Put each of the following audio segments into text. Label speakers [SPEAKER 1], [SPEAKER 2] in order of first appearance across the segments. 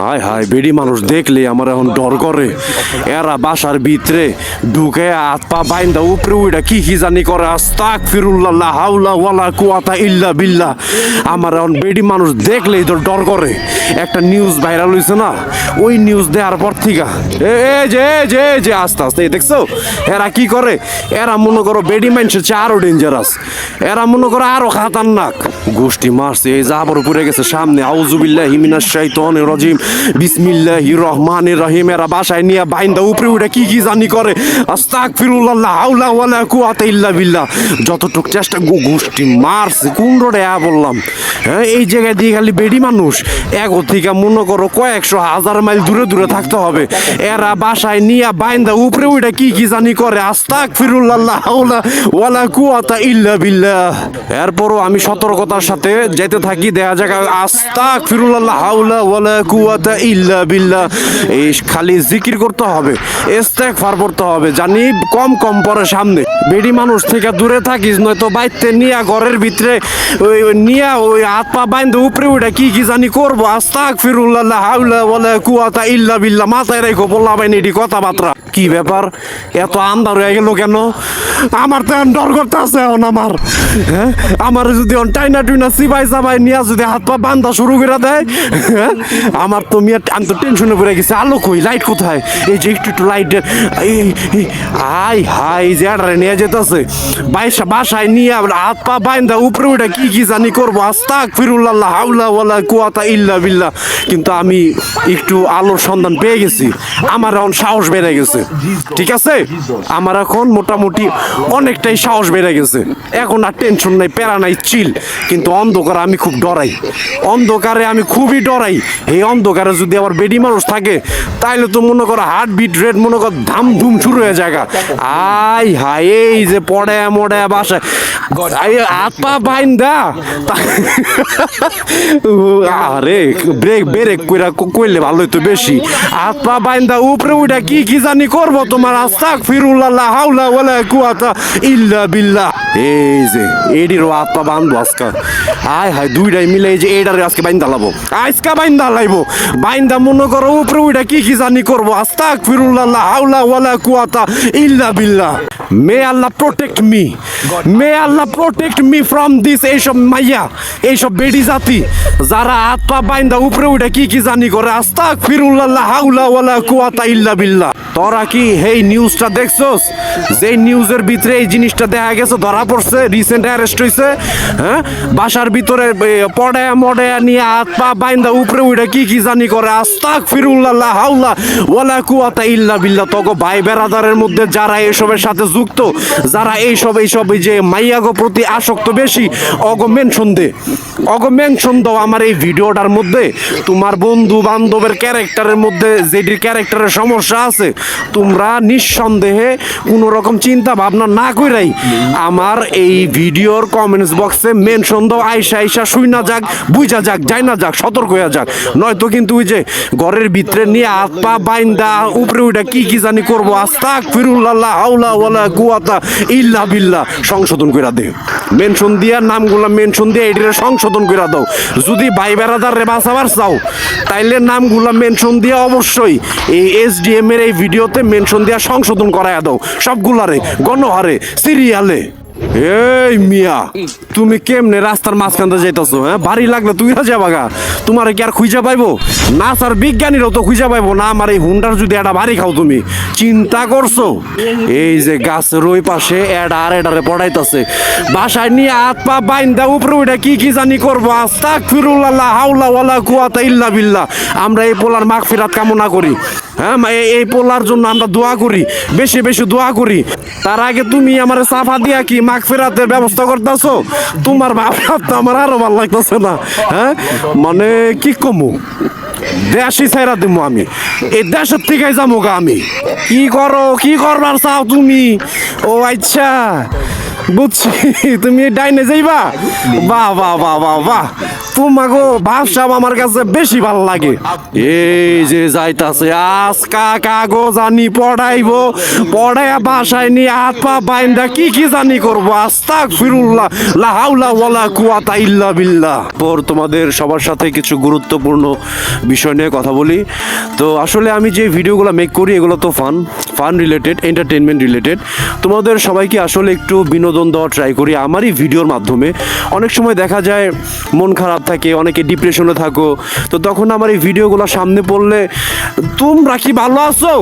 [SPEAKER 1] হায় হায়, বেডি মানুষ দেখলে আমার এখন ডর করে। এরা বাসার ভিতরে ঢুকে হাত পা বাইন্দা, উপরে উইটা কি কি জানি করে। আস্তাক ফিরুল্লাহ হাউলা ওয়ালা কুয়াতা ইল্লা বিল্লাহ। আমার এখন বেডি মানুষ দেখলেই তো ডর করে। একটা নিউজ ভাইরাল হয়েছে না, ওই নিউজ দেওয়ার পর থেকে। এ যে যে যে, আস্তে আস্তে দেখছ? এরা কি করে? এরা মনে করো বেডি মানুষের চেয়ে আরও ডেঞ্জারাস এরা মনে করো আরও খাতারনাক। গোষ্ঠী মারছে, এই জাবর পড়ে গেছে সামনে। আউজুবিল্লাহ হিমিনাশ শাইতানির রাজিম। বিসমিল্লাহির রহমানির রহিম। এরা বাসায় নিয়ে বাইন্দা উপরে উঠে কি কি জানি করে। আস্তাগফিরুল্লাহ হাওলা ওয়ালা কুওয়াতা ইল্লা বিল্লাহ। যতটুক চেষ্টা গোষ্ঠী মারছে কোন রোডে আ বললাম। হ্যাঁ এই জায়গায় দিয়ে খালি বেডি মানুষ। এক থেকে মনে করো কয়েকশো হাজার মাইল দূরে দূরে থাকতে হবে। এরা বাসায় নিয়ে বাইন্দা উপরে উঠে কি কি জানি করে। আস্তাগফিরুল্লাহ হাওলা ওয়ালা কুওয়াতা ইল্লা বিল্লাহ। এরপরও আমি সতর্কতার সাথে যেতে থাকি দেখা যাক। আস্তাক ফিরুল্লাহ হাউলা ওয়ালা কুয়াতা ইল্লা বিল্লাহ। এই খালি জিকির করতে হবে এস্তেক ফার করতে হবে, জানি কম কম পরে সামনে। বেডি মানুষ থেকে দূরে থাকিস, নয়তো বাইতে নিয়া ঘরের ভিতরে ওই ওই নিয়া ওই হাত পা বাইন্ধে উপরে উঠে কি কি জানি করব। আস্তাক ফিরুল্লাহ হাউলা বলে কুয়াতা ইল্লা বিল্লা মাথায় রেখো, বললাম এটি কথাবার্তা। কি ব্যাপার? এত আন্দার হয়ে গেল কেন? আমার তো ডর করতে আছে এখন আমার। হ্যাঁ? আমার যদি টাইনা টুইনা সিবাই সাবাই নিয়ে যদি হাত পা বান্ধা শুরু করে দেয় হ্যাঁ? আমার তো মিয়া আমি তো টেনশনে পড়ে গেছি। আলো কই? লাইট কোথায়? এই যে একটু একটু লাইট হাই হাই, যে আডারে নিয়ে যেতেছে। বাইসা বাসায় নিয়ে আবার হাত পা বাইন্দা উপরে উঠে কি কি জানি করব। আস্তাক ফিরুল্লাহ হাউলা ওয়ালা কুয়াতা ইল্লা বিল্লাহ। কিন্তু আমি একটু আলোর সন্ধান পেয়ে গেছি। আমার এখন সাহস বেড়ে গেছে। ঠিক আছে? আমার এখন মোটামুটি অনেকটাই সাহস বেড়ে গেছে। এখন আর টেনশন নাই, প্যারা নাই চিল কিন্তু অন্ধকার আমি খুব ডরাই। অন্ধকারে আমি খুবই ডরাই। এই অন্ধকারে যদি আবার বেডি মানুষ থাকে, তাইলে তো মনে করো হার্ট বিট রেট মনে করো ধাম ধুম শুরু হয়ে জায়গা আই হাই এই যে পড়ে মডে বাসায়। আই হাত পা বাইন দা আরে ব্রেক ব্রেক কইরা কইলে ভালো হইতো বেশি। হাত পা বাইন্দা উপরে উঠা কি কি জানি করব তোমার? আস্তাক ফিরুল্লাহ হাউলা ওয়ালা কুয়াতা ইল্লা বিল্লাহ। এই যে এডির হাত পা বান্ধবো আজকে। হায় হায় দুইটাই মিলে এই যে এডারে আজকে বাইন্দা লাবো। আজকে বাইন্দা লাইবো। বাইন্দা মনে করো উপরে উঠা কি কি জানি করব? আস্তাক ফিরুল্লাহ হাউলা ওয়ালা কুয়াতা ইল্লা বিল্লাহ। May Allah protect me may Allah protect me from this এইসব মাইয়া, এইসব বেডি জাতি। যারা হাত পা বাইন্দা উপরে উঠে কি কি জানি করে আস্তাক ফিরুল্লাহ হাউলা ওয়ালা কুয়াতা ইল্লা বিল্লাহ। তোরা কি এই নিউজটা দেখছস? যে নিউজের ভিতরে এই জিনিসটা দেখা গেছে, ধরা পড়ছে রিসেন্ট অ্যারেস্ট হইছে হ্যাঁ? বাসার ভিতরে পড়ে মডে নিয়ে হাত পা বাইন্দা উপরে উঠে কি কি জানি করে আস্তাক ফিরুল্লাহ হাউলা ওয়ালা কুয়াতা ইল্লা বিল্লাহ। তগো ভাই বেরাদারের মধ্যে যারা এসবের সাথে যুক্ত, যারা এইসব এইসব, এই যে মাইয়াগো প্রতি আসক্ত বেশি। অগ মেনশন দে। অগ মেনশন দাও আমার এই ভিডিওটার মধ্যে। তোমার বন্ধু বান্ধবের ক্যারেক্টারের মধ্যে যেটির ক্যারেক্টারের সমস্যা আছে। তোমরা নিঃসন্দেহে কোনো রকম চিন্তা ভাবনা না কইরাই। আমার এই ভিডিওর কমেন্টস বক্সে মেনশন দাও, আইসা আইসা শুই না যাক বুঝা যাক যাই না যাক, সতর্ক হয়ে যাক। নয়তো কিন্তু ওই যে ঘরের ভিতরে নিয়ে হাত পা বাইন্দা, উপরে উঠে কি কি জানি করব আস্তাক ফিরুল্লাহ হাউলা ওয়ালা কুয়াতা ইল্লা বিল্লাহ, সংশোধন করে দে। মেনশন দিয়া, নামগুলো মেনশন দিয়ে এটিরে সংশোধন করে দাও। যদি ভাই বেড়াদার বাঁচাবার চাও, তাইলে নামগুলো মেনশন দিয়ে অবশ্যই এই এসডিএম এর এই ভিডিওতে মেনশন দিয়া সংশোধন করায় দাও। সবগুলারে, গণহারে, সিরিয়ালে। এই মিয়া, তুমি কেমনে রাস্তার মাঝখানতে যাইতেছো হ্যাঁ? বাড়ি লাগলে তুই না যাবা গা। তোমার কি আর খুঁজা পাইবো? না স্যার বিজ্ঞানীরাও তো খুঁজা পাইবো না, আমার এই হুন্ডার যদি একটা বাড়ি খাও তুমি। চিন্তা করছ? এই যে গাছের ওই পাশে এডা আর এডারে পড়াইতেছে। বাসায় নিয়ে হাত পা বাইন্দা, উপরে উঠে কি কি জানি করব? আস্তাক ফিরুল্লাহ হাউলা ওয়ালা কুয়াতা ইল্লা বিল্লাহ। আমরা এই পোলার মাগ ফিরাত কামনা করি হ্যাঁ? এই পোলার জন্য আমরা দোয়া করি, বেশি বেশি দোয়া করি। তার আগে তুমি আমার সাফা দিয়া কি মাগ ফেরাতের ব্যবস্থা করতেছো? তোমার ভাবনা তো আমার আরও ভালো লাগতেছে না হ্যাঁ? মানে কি কমু? দেশই ছাইরা দিব আমি। এই দেশের থেকে যাব গা আমি। কি করো, কি করবার চাও তুমি? ও আচ্ছা বুঝছি। তুমি ডাইনে যাইবা? বাহ বাহ বাহ বাহ বাহ। তোমাগো ভাবসাব আমার কাছে বেশি ভালো লাগে। এই যে যাইতাছে, আজকা কাগজ আনি পড়াইবো, পড়াইয়া বাসায় নিয়ে হাত পা বাইন্দা কি কি জানি করব? আস্তাক ফিরুল্লাহ লাহাউলা ওয়ালা কুয়াতা ইল্লা বিল্লাহ। পর তোমাদের সবার সাথে কিছু গুরুত্বপূর্ণ বিষয় নিয়ে কথা বলি। তো আসলে আমি যে ভিডিওগুলো মেক করি, এগুলো তো fun fun related entertainment related তোমাদের সবাইকে আসলে একটু বিনোদন দেওয়া ট্রাই করি। আমারই ভিডিওর মাধ্যমে। অনেক সময় দেখা যায়, মন খারাপ থাকে, অনেকে ডিপ্রেশনে থাকো। তো তখন আমার এই ভিডিওগুলো সামনে পড়লে, তোমরা কি ভালো আছো?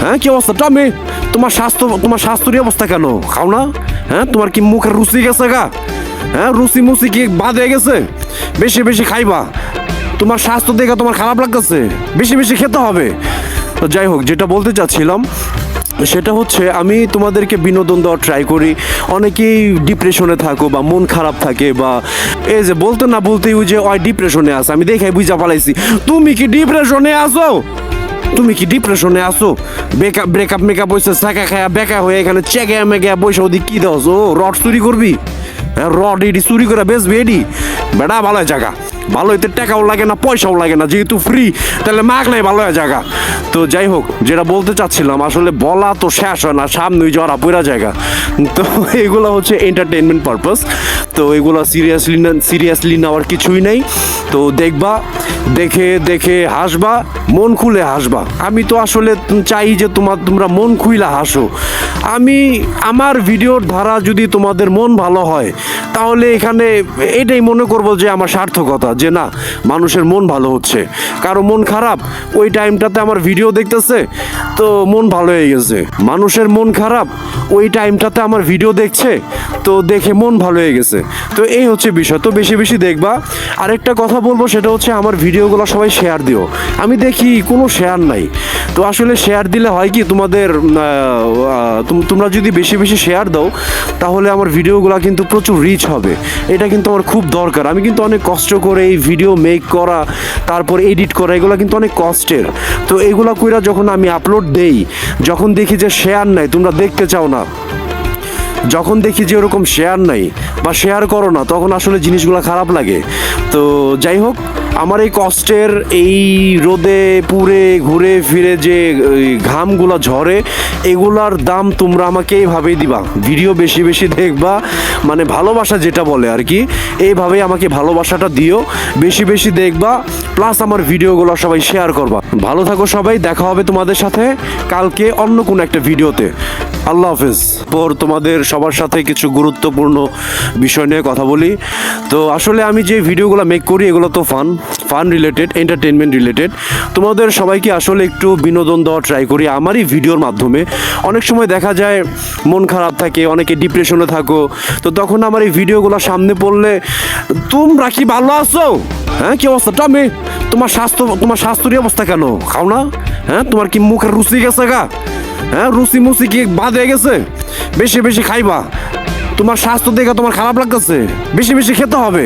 [SPEAKER 1] হ্যাঁ কি অবস্থা? টমি তোমার স্বাস্থ্য, তোমার স্বাস্থ্যের অবস্থা কেন? খাও না? হ্যাঁ তোমার কি মুখের রুচি গেছে গা? হ্যাঁ রুচি মুচি কি বাদ হয়ে গেছে? বেশি বেশি খাইবা। তোমার স্বাস্থ্য দেখে তোমার খারাপ লাগতেছে। বেশি বেশি খেতে হবে। তো যাই হোক, যেটা বলতে চাচ্ছিলাম সেটা হচ্ছে আমি তোমাদেরকে বিনোদন দেওয়ার ট্রাই করি। অনেকেই ডিপ্রেশনে থাকো বা মন খারাপ থাকে বা এই যে বলতে না বলতেই ওই যে, ওই ডিপ্রেশনে আছে, আমি দেখাই বুঝা পালাইছি। তুমি কি ডিপ্রেশনে আসো তুমি কি ডিপ্রেশনে আসো ব্রেকআপ ব্রেকআপ মেকআপ হয়েছে চাকা খায়া বেকা হয়ে এখানে চেকে মেগে বসে ওদিক কি দাস ও রড চুরি করবি? হ্যাঁ রড এডি চুরি করে এডি বেড়া, ভালো জায়গা ভালো এতে টাকাও লাগে না, পয়সাও লাগে না, যেহেতু ফ্রি তাহলে মাগলাই ভালো হয় জায়গা তো যাই হোক, যেটা বলতে চাচ্ছিলাম, আসলে বলা তো শেষ হয় না, সামনেই জরা পুরা জায়গা তো এগুলো হচ্ছে এন্টারটেনমেন্ট পারপাস তো এগুলো সিরিয়াসলি সিরিয়াসলি নেওয়ার কিছুই নেই। তো দেখবা দেখে দেখে হাসবা, মন খুলে হাসবা। আমি তো আসলে চাই যে তোমার, তোমরা মন খুইলা হাসো। আমি, আমার ভিডিওর ধারা যদি তোমাদের মন ভালো হয়, তাহলে এখানে এটাই মনে করব যে আমার সার্থকতা, যে না, মানুষের মন ভালো হচ্ছে। কারও মন খারাপ, ওই টাইমটাতে আমার ভিডিও দেখতেছে, তো মন ভালো হয়ে গেছে। মানুষের মন খারাপ, ওই টাইমটাতে আমার ভিডিও দেখছে, তো দেখে মন ভালো হয়ে গেছে। তো এই হচ্ছে বিষয়। তো বেশি বেশি দেখবা। আরেকটা কথা বলব, সেটা হচ্ছে আমার ভিডিওগুলো সবাই শেয়ার দিও। আমি দেখি কোনো শেয়ার নাই। তো আসলে শেয়ার দিলে হয় কি, তোমাদের তোমরা যদি বেশি বেশি শেয়ার দাও, তাহলে আমার ভিডিওগুলো কিন্তু প্রচুর রিচ হবে। এটা কিন্তু আমার খুব দরকার। আমি কিন্তু অনেক কষ্ট করে এই ভিডিও মেক করা, তারপর এডিট করা, এগুলো কিন্তু অনেক কষ্টের। তো এগুলো কইরা যখন আমি আপলোড দেই, যখন দেখি যে শেয়ার নাই, তোমরা দেখতে চাও না। যখন দেখি যে ওরকম শেয়ার নাই বা শেয়ার করো না, তখন আসলে জিনিসগুলো খারাপ লাগে। তো যাই হোক, আমার এই কষ্টের এই রোদে পুরে ঘুরে ফিরে যে ঘামগুলো ঝরে, এগুলার দাম তোমরা আমাকে এইভাবেই দিবা। ভিডিও বেশি বেশি দেখবা মানে ভালোবাসা যেটা বলে আর কি, এইভাবেই আমাকে ভালোবাসাটা দিও। বেশি বেশি দেখবা প্লাস আমার ভিডিওগুলো সবাই শেয়ার করবা। ভালো থাকো সবাই, দেখা হবে তোমাদের সাথে কালকে অন্য কোনো একটা ভিডিওতে। আল্লাহ হাফেজ। পর তোমাদের সবার সাথে কিছু গুরুত্বপূর্ণ বিষয় নিয়ে কথা বলি। তো আসলে আমি যে ভিডিওগুলো মেক করি, এগুলো তো fun fun related entertainment related তোমাদের সবাইকে আসলে একটু বিনোদন দেওয়া ট্রাই করি। আমারই ভিডিওর মাধ্যমে। অনেক সময় দেখা যায়, মন খারাপ থাকে, অনেকে ডিপ্রেশনে থাকো। তো তখন আমার এই ভিডিওগুলো সামনে পড়লে তোমরা কি ভালো আছো? হ্যাঁ কি অবস্থা? টমি, তোমার স্বাস্থ্য, তোমার স্বাস্থ্যের অবস্থা কেন? খাও না? হ্যাঁ তোমার কি মুখের রুচি গেছে গা? হ্যাঁ রুচি মুচি কি বাদ হয়ে গেছে? বেশি বেশি খাইবা। তোমার স্বাস্থ্য দেখে তোমার খারাপ লাগতেছে। বেশি বেশি খেতে হবে।